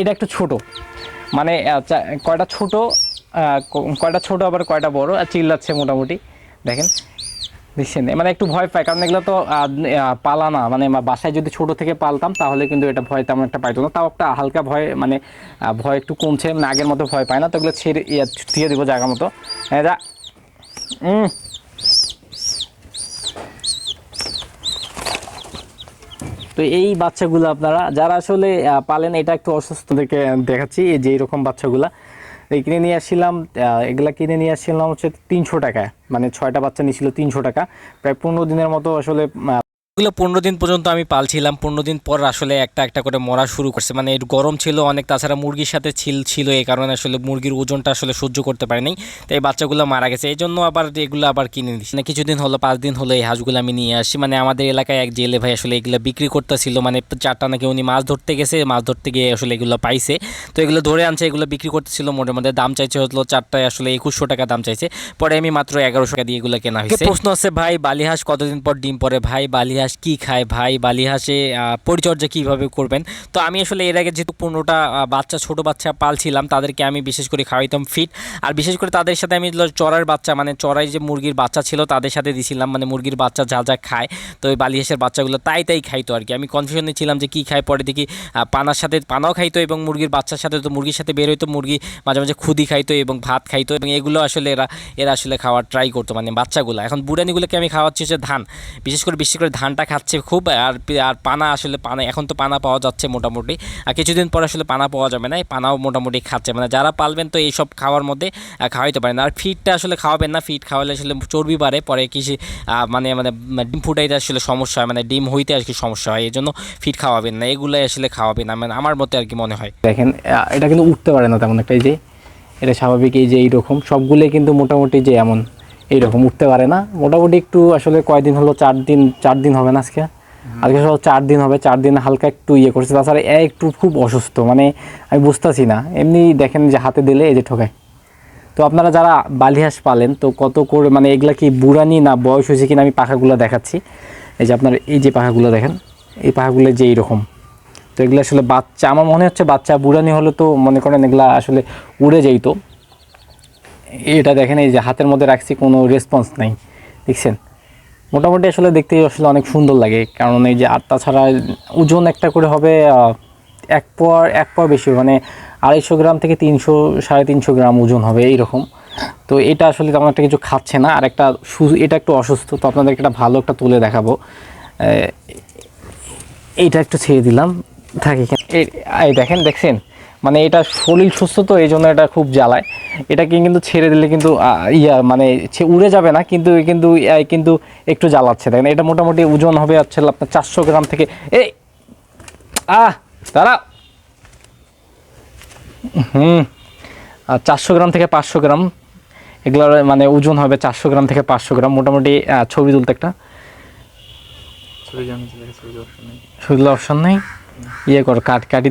এটা একটু ছোট। মানে কয়টা ছোট কয়টা ছোট আবার কয়টা বড় আর চিল্লাচ্ছে মোটামুটি। দেখেন দেখছেন? মানে একটু ভয় পায় কারণ এগুলো তো পালা না। মানে বাসায় যদি ছোট থেকে পালতাম তাহলে কিন্তু এটা ভয় তেমন একটা পাইতো না। তাও একটা হালকা ভয় মানে ভয় একটু কমছে মানে আগের মতো ভয় পায় না। তো এগুলো ছেড়ে ইয়া, দিয়ে দিব জায়গা মতো। হ্যাঁ যা। তো এই বাচ্চাগুলো আপনারা, যারা আসলে পালেন, এটা একটু অসুস্থ থেকে দেখাচ্ছি যে এরকম বাচ্চাগুলা। এই কিনে নিয়ে আসছিলাম এগুলা কিনে নিয়ে আসছিলাম হচ্ছে তিনশো টাকা মানে ছয়টা বাচ্চা নিয়েছিল তিনশো টাকা। প্রায় পনেরো দিনের মতো আসলে এগুলো পনেরো দিন পর্যন্ত আমি পালছিলাম। পনেরো দিন পর আসলে একটা একটা করে মরা শুরু করছে। মানে এর গরম ছিল অনেক তাছাড়া মুরগির সাথে ছিল ছিল এই কারণে আসলে মুরগির ওজনটা আসলে সহ্য করতে পারেনি। তাই বাচ্চাগুলো মারা গেছে। এই জন্য আবার এগুলো আবার কিনে দিচ্ছি মানে কিছুদিন হলো পাঁচ দিন হলো এই হাঁসগুলো আমি নিয়ে আসি মানে আমাদের এলাকায় এক জেলে ভাই আসলে এগুলো বিক্রি করতেছিল। মানে চারটা নাকি উনি মাছ ধরতে গেছে মাছ ধরতে গিয়ে আসলে এগুলো পাইছে। তো এগুলো ধরে আনছে এগুলো বিক্রি করতেছিল। মোটের মধ্যে দাম চাইছে হলো চারটায় আসলে একুশশো টাকা দাম চাইছে। পরে আমি মাত্র এগারোশো টাকা দিয়ে এগুলো কেনা হয়েছে প্রশ্ন আছে ভাই? বালিহাঁস কতদিন পর ডিম পরে? ভাই বালিহাঁস কি খায়, ভাই? বালিহাঁসে পরিচর্যা কীভাবে করবেন? তো আমি আসলে এর আগে যেহেতু পনেরোটা বাচ্চা, ছোট বাচ্চা পালছিলাম, তাদেরকে আমি বিশেষ করে খাওয়াইতাম ফিট আর বিশেষ করে তাদের সাথে আমি চড়ার বাচ্চা মানে চড়াই যে মুরগির বাচ্চা ছিল, তাদের সাথে দিছিলাম। মানে মুরগির বাচ্চা যা যা খায়, তো ওই বালিহাঁসের বাচ্চাগুলো তাই তাই খাইতো আর কি। আমি কনফিউশনে ছিলাম যে কী খায়, পরে দেখি পানার সাথে, পানাও খাইতো এবং মুরগির বাচ্চার সাথে তো মুরগির সাথে বের হইতো, মুরগি মাঝে মাঝে খুদি খাইতো এবং ভাত খাইতো এবং এগুলো আসলে এরা এরা আসলে খাওয়ার ট্রাই করতো মানে বাচ্চাগুলো। এখন বুড়ানিগুলোকে আমি খাওয়াচ্ছি হচ্ছে ধান। বিশেষ করে বিশেষ করে ধানটা খাচ্ছে খুব, আর আর পানা আসলে পানা, এখন তো পানা পাওয়া যাচ্ছে মোটামুটি। আর কিছুদিন পর আসলে পানা পাওয়া যাবে না পানাও মোটামুটি খাচ্ছে। মানে যারা পালবেন তো এইসব খাওয়ার মধ্যে খাওয়াইতে পারেন। আর ফিডটা আসলে খাওয়াবেন না ফিড খাওয়ালে আসলে চর্বি বাড়ে, পরে কৃষি মানে মানে ডিম ফুটাইতে আসলে সমস্যা হয় মানে ডিম হইতে আর কি সমস্যা হয় এই জন্য ফিড খাওয়াবেন না, এগুলোই আসলে খাওয়াবেন না মানে আমার মতে আর কি মনে হয়। দেখেন এটা কিন্তু উঠতে পারে না তেমন একটা যে, এটা স্বাভাবিক, এই যে এইরকম, সবগুলোই কিন্তু মোটামুটি যে এমন। এইরকম উঠতে পারে না। মোটামুটি একটু আসলে কয়দিন হলো চার দিন চার দিন হবে না আজকে। আজকে সব চার দিন হবে চার দিন হালকা একটু ইয়ে করছে। তাছাড়া এ একটু খুব অসুস্থ মানে আমি বুঝতেছি না। এমনি দেখেন যে হাতে দিলে এই যে ঠোকায়। তো আপনারা যারা বালিহাঁস পালেন তো কত করে মানে এগুলা কি বুড়ানি না বয়স হয়েছে কিনা আমি পাখাগুলো দেখাচ্ছি। এই যে আপনার এই যে পাখাগুলো দেখেন এই পাখাগুলো যে এইরকম। তো এগুলো আসলে বাচ্চা আমার মনে হচ্ছে বাচ্চা বুড়ানি হলে তো মনে করেন এগুলা আসলে উড়ে যাইতো। এটা দেখেন, এই যে হাতের মধ্যে রাখছি, কোনো রেসপন্স নাই। দেখছেন? মোটামুটি আসলে দেখতে আসলে অনেক সুন্দর লাগে, কারণ এই যে আর তাছাড়া ওজন একটা করে হবে এক পর এক পর বেশি মানে আড়াইশো গ্রাম থেকে তিনশো, সাড়ে তিনশো গ্রাম ওজন হবে এইরকম। তো এটা আসলে তেমন একটা কিছু খাচ্ছে না। আর একটা এটা একটু অসুস্থ, তো আপনাদেরকে একটা ভালো একটা তুলে দেখাবো। এইটা একটু ছেড়ে দিলাম। থাকি এই দেখেন, দেখছেন? মানে এটা শরীর সুস্থ তো, এই জন্য এটা খুব জ্বালায়। এটাকে কিন্তু ছেড়ে দিলে কিন্তু ইয়া মানে উড়ে যাবে না কিন্তু কিন্তু কিন্তু একটু জ্বালাচ্ছে। দেখেন এটা মোটামুটি ওজন হবে হচ্ছে আপনার চারশো গ্রাম থেকে এই আহ দাঁড়া হুম আর চারশো গ্রাম থেকে পাঁচশো গ্রাম এগুলোর মানে ওজন হবে চারশো গ্রাম থেকে পাঁচশো গ্রাম মোটামুটি ছবি তুলতে একটা। ছবি অপশন নেই। ইয়ে কর কাট কাটি।